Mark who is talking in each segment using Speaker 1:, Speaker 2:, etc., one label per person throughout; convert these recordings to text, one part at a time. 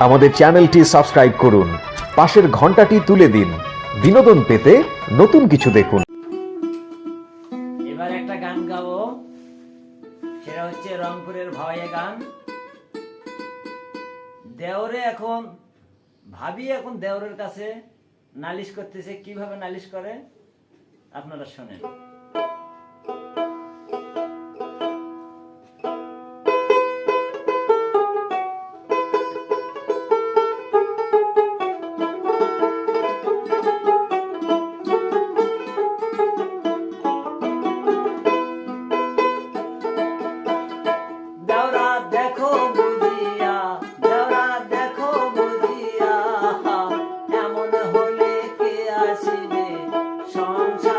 Speaker 1: আমাদের চ্যানেলটি সাবস্ক্রাইব করুন। পাশের ঘন্টাটি তুলে দিন। বিনোদন পেতে নতুন কিছু দেখুন।
Speaker 2: সেটা হচ্ছে রংপুরের ভাওয়াইয়া গান। দেওরে এখন, ভাবি এখন দেওরের কাছে নালিশ করতেছে, কীভাবে নালিশ করে? আপনারা শোনেন।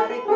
Speaker 2: Hare Krishna.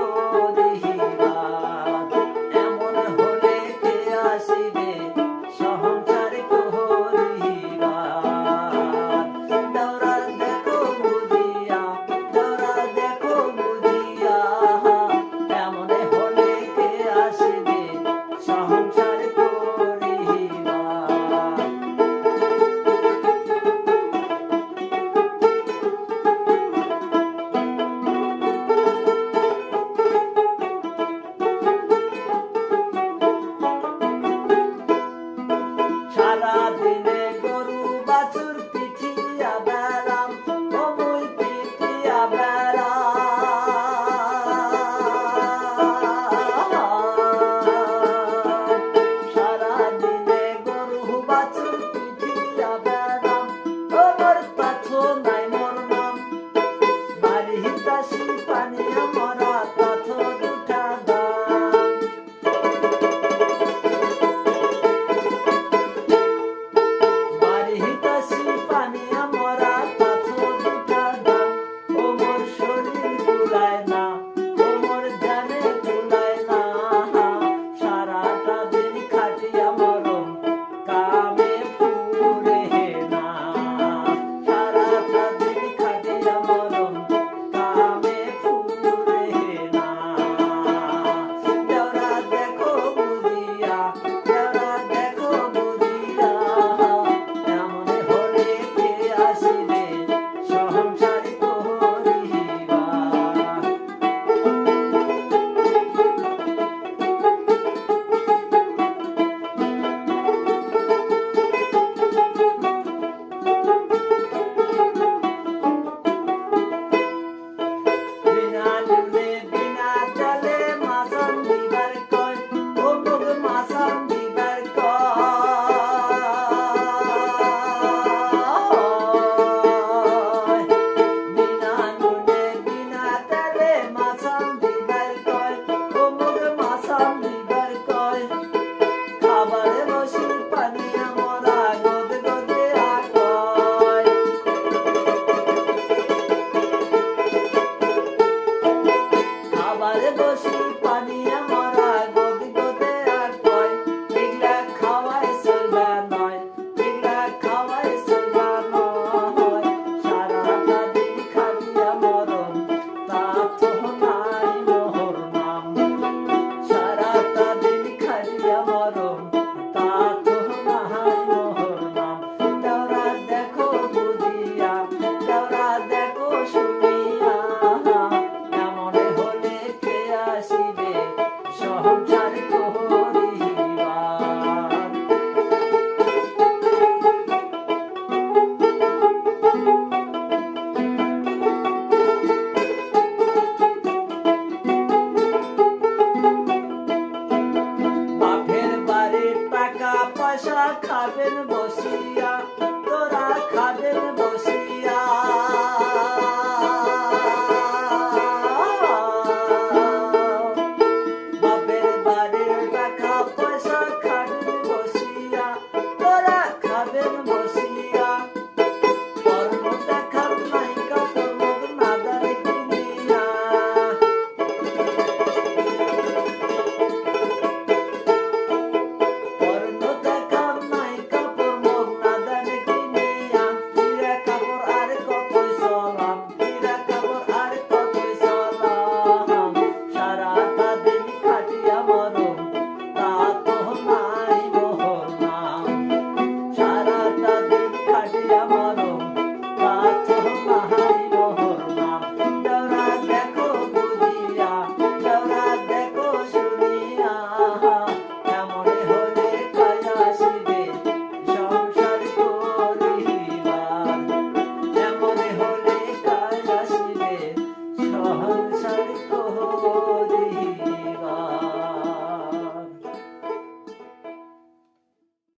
Speaker 2: but